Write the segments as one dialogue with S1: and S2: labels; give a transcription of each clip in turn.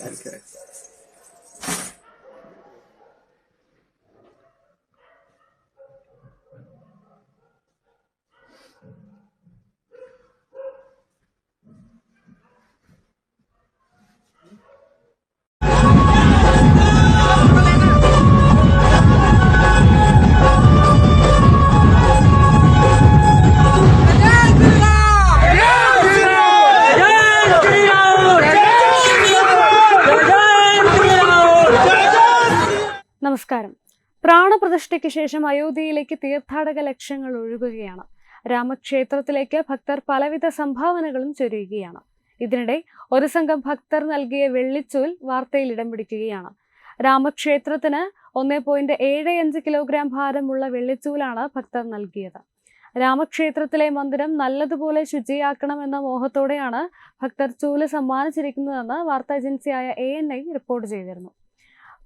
S1: Okay.
S2: നമസ്കാരം. പ്രാണപ്രതിഷ്ഠയ്ക്ക് ശേഷം അയോധ്യയിലേക്ക് തീർത്ഥാടക ലക്ഷ്യങ്ങൾ ഒഴുകുകയാണ്. രാമക്ഷേത്രത്തിലേക്ക് ഭക്തർ പലവിധ സംഭാവനകളും ചൊരിയുകയാണ്. ഇതിനിടെ ഒരു സംഘം ഭക്തർ നൽകിയ വെള്ളിച്ചൂൽ വാർത്തയിൽ ഇടം പിടിക്കുകയാണ്. രാമക്ഷേത്രത്തിന് ഒന്നേ പോയിന്റ് ഏഴ് അഞ്ച് കിലോഗ്രാം ഭാരമുള്ള വെള്ളിച്ചൂലാണ് ഭക്തർ നൽകിയത്. രാമക്ഷേത്രത്തിലെ മന്ദിരം നല്ലതുപോലെ ശുചിയാക്കണമെന്ന മോഹത്തോടെയാണ് ഭക്തർ ചൂൽ സമ്മാനിച്ചിരിക്കുന്നതെന്ന് വാർത്താ ഏജൻസിയായ എ റിപ്പോർട്ട് ചെയ്തിരുന്നു.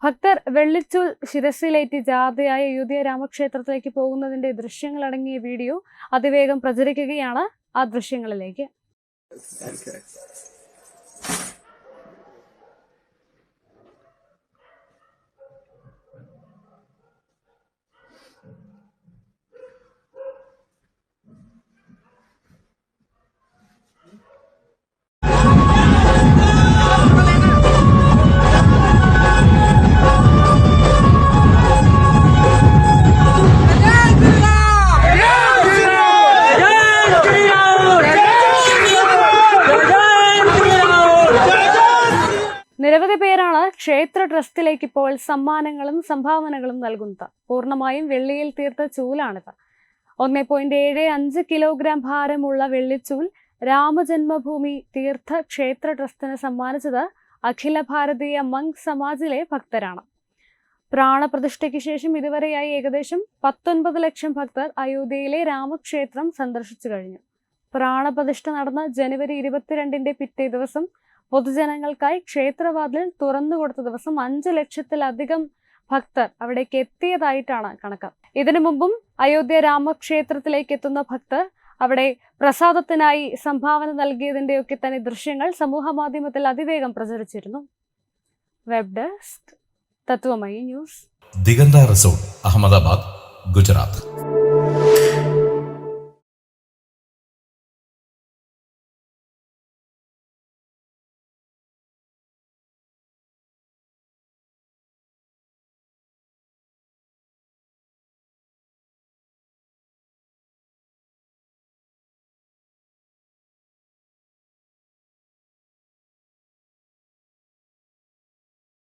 S2: ഭക്തർ വെള്ളിച്ചൂൽ ശിരസിലേറ്റി ജാഥയായ അയോധ്യ രാമക്ഷേത്രത്തിലേക്ക് പോകുന്നതിന്റെ ദൃശ്യങ്ങൾ അടങ്ങിയ വീഡിയോ അതിവേഗം പ്രചരിക്കുകയാണ് ആ ദൃശ്യങ്ങളിലേക്ക്. നിരവധി പേരാണ് ക്ഷേത്ര ട്രസ്റ്റിലേക്ക് ഇപ്പോൾ സമ്മാനങ്ങളും സംഭാവനകളും നൽകുന്നത്. പൂർണമായും വെള്ളിയിൽ തീർത്ത ചൂലാണിത്. ഒന്നേ പോയിന്റ് ഏഴ് അഞ്ച് കിലോഗ്രാം ഭാരമുള്ള വെള്ളിച്ചൂൽ രാമജന്മഭൂമി തീർത്ഥ ക്ഷേത്ര ട്രസ്റ്റിന് സമ്മാനിച്ചത് അഖില ഭാരതീയ മങ് സമാജിലെ ഭക്തരാണ്. പ്രാണപ്രതിഷ്ഠയ്ക്ക് ശേഷം ഇതുവരെയായി ഏകദേശം പത്തൊൻപത് ലക്ഷം ഭക്തർ അയോധ്യയിലെ രാമക്ഷേത്രം സന്ദർശിച്ചു കഴിഞ്ഞു. പ്രാണപ്രതിഷ്ഠ നടന്ന ജനുവരി ഇരുപത്തിരണ്ടിന്റെ പിറ്റേ ദിവസം പൊതുജനങ്ങൾക്കായി ക്ഷേത്രവാതിൽ തുറന്നു കൊടുത്ത ദിവസം അഞ്ചു ലക്ഷത്തിലധികം ഭക്തർ അവിടേക്ക് എത്തിയതായിട്ടാണ് കണക്ക്. ഇതിനു മുമ്പും അയോധ്യ രാമക്ഷേത്രത്തിലേക്ക് എത്തുന്ന ഭക്തർ അവിടെ പ്രസാദത്തിനായി സംഭാവന നൽകിയതിന്റെയൊക്കെ തന്നെ ദൃശ്യങ്ങൾ സമൂഹ മാധ്യമത്തിൽ അതിവേഗം പ്രചരിച്ചിരുന്നു. Web desk Tatwamayi news.
S3: Diganta resort Ahmedabad Gujarat.